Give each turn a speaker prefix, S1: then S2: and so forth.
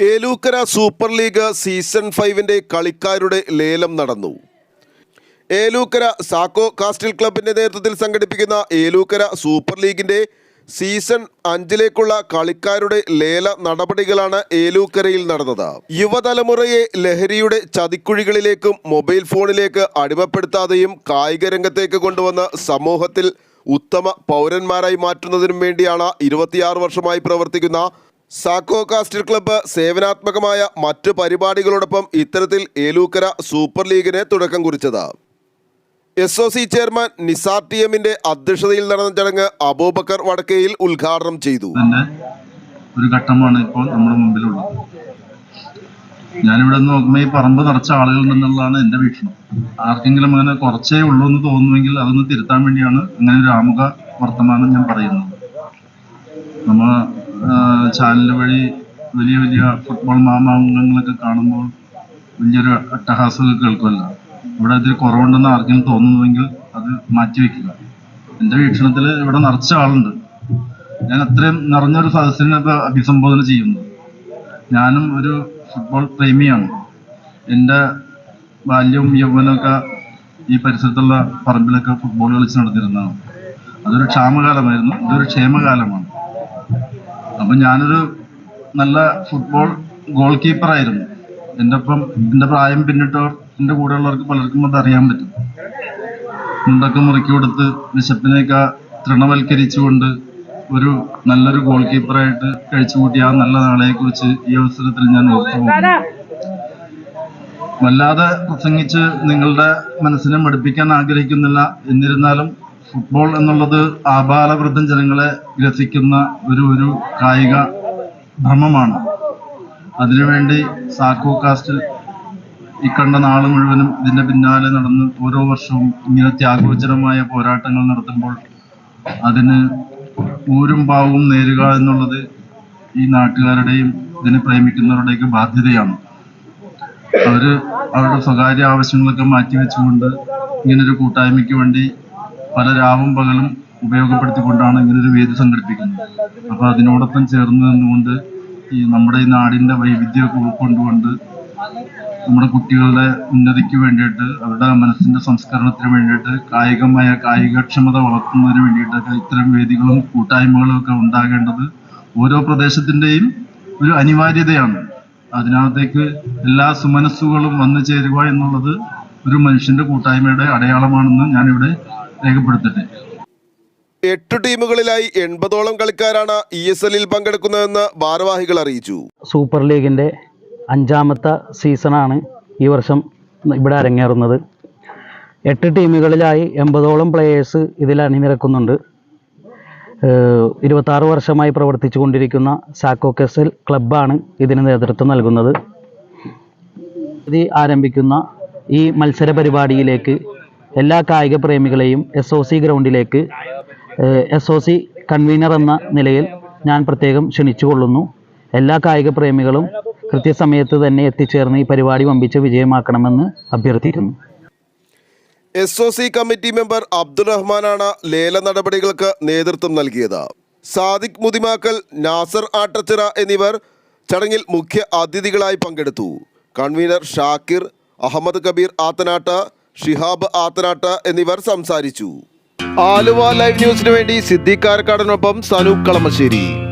S1: Elookkara super league season ഫൈവിന്റെ കളിക്കാരുടെ ലേലം നടന്നു. ഏലൂക്കര സാക്കോ കാസ്റ്റിൽ ക്ലബിന്റെ നേതൃത്വത്തിൽ സംഘടിപ്പിക്കുന്ന ഏലൂക്കര സൂപ്പർ ലീഗിന്റെ സീസൺ അഞ്ചിലേക്കുള്ള കളിക്കാരുടെ ലേല നടപടികളാണ് ഏലൂക്കരയിൽ നടന്നത്. യുവതലമുറയെ ലഹരിയുടെ ചതിക്കുഴികളിലേക്കും മൊബൈൽ ഫോണിലേക്ക് അടിമപ്പെടുത്താതെയും കായിക രംഗത്തേക്ക് കൊണ്ടുവന്ന് സമൂഹത്തിൽ ഉത്തമ പൗരന്മാരായി മാറ്റുന്നതിനും വേണ്ടിയാണ് ഇരുപത്തിയാറ് വർഷമായി പ്രവർത്തിക്കുന്ന സാക്കോ കാസ്റ്റർ ക്ലബ്ബ് സേവനാത്മകമായ മറ്റ് പരിപാടികളോടൊപ്പം ഇത്തരത്തിൽ ഏലൂക്കര സൂപ്പർ ലീഗിന് തുടക്കം കുറിച്ചത്. S O C chairman Nisar T എമ്മിന്റെ അധ്യക്ഷതയിൽ നടന്ന ചടങ്ങ് അബൂബക്കർ വടക്കയിൽ ഉദ്ഘാടനം ചെയ്തു.
S2: ഒരു ഘട്ടമാണ് ഇപ്പോൾ നമ്മുടെ മുമ്പിലുള്ളത്. ഞാനിവിടെ നോക്കുമ്പോൾ ഈ പറമ്പ് നിറച്ച ആളുകളുണ്ടെന്നുള്ളതാണ് എന്റെ വീക്ഷണം. ആർക്കെങ്കിലും അങ്ങനെ കുറച്ചേ ഉള്ളൂ എന്ന് തോന്നുമെങ്കിൽ അതൊന്ന് തിരുത്താൻ വേണ്ടിയാണ് അങ്ങനെ ഒരു ആമുഖ വർത്തമാനം ഞാൻ പറയുന്നത്. നമ്മൾ ചാനൽ വഴി വലിയ വലിയ ഫുട്ബോൾ മാമാങ്കങ്ങളൊക്കെ കാണുമ്പോൾ വലിയൊരു അട്ടഹാസമൊക്കെ കേൾക്കുമല്ലോ. ഇവിടെ ഇതിൽ കുറവുണ്ടെന്ന് ആർക്കും തോന്നുന്നുവെങ്കിൽ അത് മാറ്റി മാറ്റിവെക്കുക എന്റെ വീക്ഷണത്തിൽ ഇവിടെ നിറച്ച ആളുണ്ട്. ഞാൻ അത്രയും നിറഞ്ഞൊരു സദസ്സിനെ ഇപ്പൊ അഭിസംബോധന ചെയ്യുന്നു. ഞാനും ഒരു ഫുട്ബോൾ പ്രേമിയാണ്. എന്റെ ബാല്യവും യൗവനമൊക്കെ ഈ പരിസരത്തുള്ള പറമ്പിലൊക്കെ ഫുട്ബോൾ കളിച്ച് നടന്നിരുന്നതാണ്. അതൊരു ക്ഷാമകാലമായിരുന്നു. ഇതൊരു ക്ഷേമകാലമാണ്. അപ്പൊ ഞാനൊരു നല്ല ഫുട്ബോൾ ഗോൾ കീപ്പർ ആയിരുന്നു. എന്റെ ഒപ്പം എന്റെ പ്രായം പിന്നിട്ടവർ എന്റെ കൂടെയുള്ളവർക്ക് പലർക്കും അത് അറിയാൻ പറ്റും. മുണ്ടൊക്കെ മുറുക്കി കൊടുത്ത് വിശപ്പിനെയൊക്കെ തൃണവൽക്കരിച്ചുകൊണ്ട് ഒരു നല്ലൊരു ഗോൾ കീപ്പറായിട്ട് കഴിച്ചുകൂട്ടിയ ആ നല്ല നാളെ കുറിച്ച് ഈ അവസരത്തിൽ ഞാൻ ഓർത്തു വല്ലാതെ പ്രസംഗിച്ച് നിങ്ങളുടെ മനസ്സിനെ മടുപ്പിക്കാൻ ആഗ്രഹിക്കുന്നില്ല. എന്നിരുന്നാലും ഫുട്ബോൾ എന്നുള്ളത് ആബാലവൃദ്ധം ജനങ്ങളെ ഗ്രസിക്കുന്ന ഒരു ഒരു കായിക ഭ്രമമാണ് അതിനുവേണ്ടി സാക്കോ കാസ്റ്റിൽ ഇക്കണ്ട കണ്ട നാൾ മുഴുവനും ഇതിന്റെ പിന്നാലെ നടന്ന് ഓരോ വർഷവും ഇങ്ങനെ ത്യാഗോചരമായ പോരാട്ടങ്ങൾ നടത്തുമ്പോൾ അതിന് ഊരും പാവും നേരുക എന്നുള്ളത് ഈ നാട്ടുകാരുടെയും ഇതിനെ പ്രേമിക്കുന്നവരുടെയൊക്കെ ബാധ്യതയാണ്. അവർ അവരുടെ സ്വകാര്യ ആവശ്യങ്ങളൊക്കെ മാറ്റിവെച്ചുകൊണ്ട് ഇങ്ങനൊരു കൂട്ടായ്മയ്ക്ക് വേണ്ടി പല രാവും പകലും ഉപയോഗപ്പെടുത്തിക്കൊണ്ടാണ് ഇങ്ങനൊരു വേദി സംഘടിപ്പിക്കുന്നത്. അപ്പൊ അതിനോടൊപ്പം ചേർന്ന് നിന്നുകൊണ്ട് ഈ നമ്മുടെ ഈ നാടിന്റെ വൈവിധ്യമൊക്കെ ഉൾക്കൊണ്ടുകൊണ്ട് നമ്മുടെ കുട്ടികളുടെ ഉന്നതിക്ക് വേണ്ടിയിട്ട് അവരുടെ മനസ്സിന്റെ സംസ്കരണത്തിന് വേണ്ടിയിട്ട് കായികമായ കായികക്ഷമത വളർത്തുന്നതിന് വേണ്ടിയിട്ടൊക്കെ ഇത്തരം വേദികളും കൂട്ടായ്മകളും ഒക്കെ ഉണ്ടാകേണ്ടത് ഓരോ പ്രദേശത്തിന്റെയും ഒരു അനിവാര്യതയാണ്. അതിനകത്തേക്ക് എല്ലാ സുമനസ്സുകളും വന്നു ചേരുക എന്നുള്ളത് ഒരു മനുഷ്യന്റെ കൂട്ടായ്മയുടെ അടയാളമാണെന്ന് ഞാനിവിടെ രേഖപ്പെടുത്തട്ടെ.
S1: എട്ട് ടീമുകളിലായി എൺപതോളം കളിക്കാരാണ് ഇ എസ് എല്ലിൽ പങ്കെടുക്കുന്നതെന്ന് ഭാരവാഹികൾ അറിയിച്ചു.
S3: സൂപ്പർ ലീഗിന്റെ അഞ്ചാമത്തെ സീസണാണ് ഈ വർഷം ഇവിടെ അരങ്ങേറുന്നത്. എട്ട് ടീമുകളിലായി എൺപതോളം പ്ലേയേഴ്സ് ഇതിൽ അണിനിരക്കുന്നുണ്ട്. ഇരുപത്താറ് വർഷമായി പ്രവർത്തിച്ചു കൊണ്ടിരിക്കുന്ന സാക്കോ കെസൽ ക്ലബ്ബാണ് ഇതിന് നേതൃത്വം നൽകുന്നത്. ഇത് ആരംഭിക്കുന്ന ഈ മത്സര പരിപാടിയിലേക്ക് എല്ലാ കായിക പ്രേമികളെയും എസ് ഒ സി ഗ്രൗണ്ടിലേക്ക് എസ് ഒ സി കൺവീനർ എന്ന നിലയിൽ ഞാൻ പ്രത്യേകം ക്ഷണിച്ചുകൊള്ളുന്നു. എല്ലാ കായിക പ്രേമികളും കൃത്യസമയത്ത് തന്നെ എത്തിച്ചേർന്ന് ഈ പരിപാടി വമ്പിച്ച് വിജയമാക്കണമെന്ന് അഭ്യർത്ഥിക്കുന്നു.
S1: S O C committee member Abdul റഹ്മാനാണ് ലേല നടപടികൾക്ക് നേതൃത്വം നൽകിയത്. സാദിഖ് മുതിമാക്കൽ നാസർ ആട്ടച്ചിറ എന്നിവർ ചടങ്ങിൽ മുഖ്യ അതിഥികളായി പങ്കെടുത്തു. കൺവീനർ ഷാക്കിർ അഹമ്മദ് കബീർ ആത്തനാട്ട് ഷിഹാബ് ആത്തനാട്ട എന്നിവർ സംസാരിച്ചു. ആലുവ ലൈവ് ന്യൂസിനു വേണ്ടി സിദ്ദീഖ് കാരക്കാടനൊപ്പം സനൂപ് കളമശ്ശേരി.